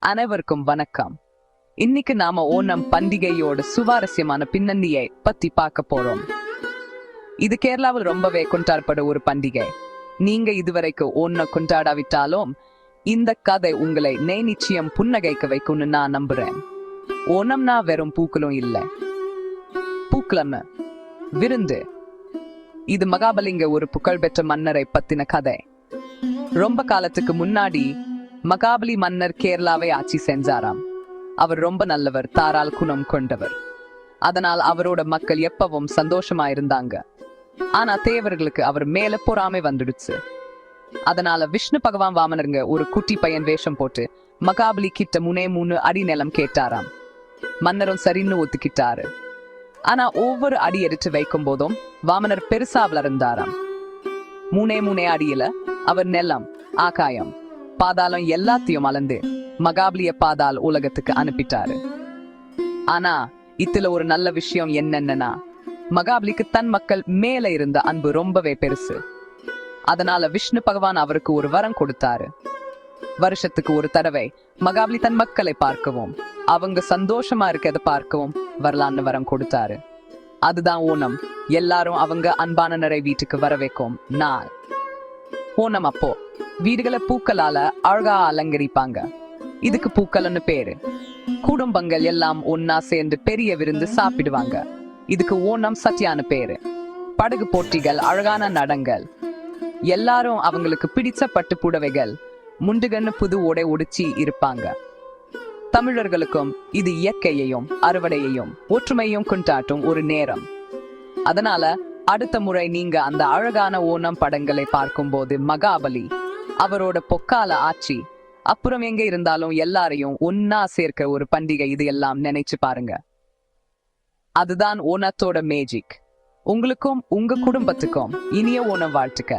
அனைவருக்கும் வணக்கம். இன்னைக்கு நாம ஓணம் பண்டிகையோட சுவாரஸ்யமான பின்னணியை பத்தி பார்க்க போறோம். இது கேரளாவில் ரொம்பவே கொண்டாடப்பட ஒரு பண்டிகை. நீங்க இதுவரைக்கும் ஓணம் கொண்டாடாவிட்டாலும் இந்த கதை உங்களை நெய் நிச்சயம் புன்னகைக்க வைக்கும்னு நான் நம்புறேன். ஓணம்னா வெறும் பூக்களும் இல்லை. பூக்களம் விருந்து. இது மகாபலிங்க ஒரு புகழ்பெற்ற மன்னரை பத்தின கதை. ரொம்ப காலத்துக்கு முன்னாடி மகாபலி மன்னர் கேரளாவை ஆட்சி செஞ்சாராம். அவர் ரொம்ப நல்லவர் தாரால் குணம் கொண்டவர். அதனால் அவரோட மக்கள் எப்பவும் சந்தோஷமா இருந்தாங்க ஆனா தேவர்களுக்கு அவர் மேல பொறாமை வந்துடுச்சு. அதனால விஷ்ணு பகவான் வாமனருங்க ஒரு குட்டி பையன் வேஷம் போட்டு மகாபலி கிட்ட முனே மூணு அடி நிலம் கேட்டாராம். மன்னரும் சரின்னு ஒத்துக்கிட்டாரு. ஆனா ஒவ்வொரு அடி எடுத்து வைக்கும் போதும் வாமனர் பெருசா வளர்ந்தாராம். மூணே மூணே அடியில அவர் நிலம் ஆகாயம் பாதாளம் எல்லாத்தையும் அளந்து மகாபலிய பாதால் உலகத்துக்கு அனுப்பிட்டாரு. ஆனா இதுல ஒரு நல்ல விஷயம் என்னன்னா மகாபலிக்கு தன் மக்கள் மேல இருந்த அன்பு ரொம்பவே பெருசு. அதனால விஷ்ணு பகவான் அவருக்கு ஒரு வரம் கொடுத்தாரு. வருஷத்துக்கு ஒரு தடவை மகாபலி தன் மக்களை பார்க்கவும் அவங்க சந்தோஷமா இருக்கதை பார்க்கவும் வரலான்னு வரம் கொடுத்தாரு. அதுதான் ஓணம் எல்லாரும் அவங்க அன்பான நிறை வீட்டுக்கு வர வைக்கும் நாள். ஓணம் அப்போ வீடுகளை பூக்களால அழகா அலங்கரிப்பாங்க. இதுக்கு பூக்கள்னு பேரு. குடும்பங்கள் எல்லாம் ஒன்னா சேர்ந்து பெரிய விருந்து சாப்பிடுவாங்க. இதுக்கு ஓணம் சத்யான்னு பேரு. படகு போட்டிகள் அழகான நடங்கள். எல்லாரும் அவங்களுக்கு பிடிச்ச பட்டு புடவைகள் முண்டுகன்னு புது உடை ஒடிச்சி இருப்பாங்க. தமிழர்களுக்கும் இது இயற்கையையும் அறுவடையையும் ஒற்றுமையும் கொண்டாட்டும் ஒரு நேரம். அதனால அடுத்த முறை நீங்க அந்த அழகான ஓணம் படங்களை பார்க்கும்போது மகாபலி அவரோட பொக்கால ஆட்சி அப்புறம் எங்க இருந்தாலும் எல்லாரையும் ஒன்னா சேர்க்க ஒரு பண்டிகை இது எல்லாம் நினைச்சு பாருங்க. அதுதான் ஓணத்தோட மேஜிக் உங்களுக்கும் உங்க குடும்பத்துக்கும் இனிய ஓணம் வாழ்த்துக்க.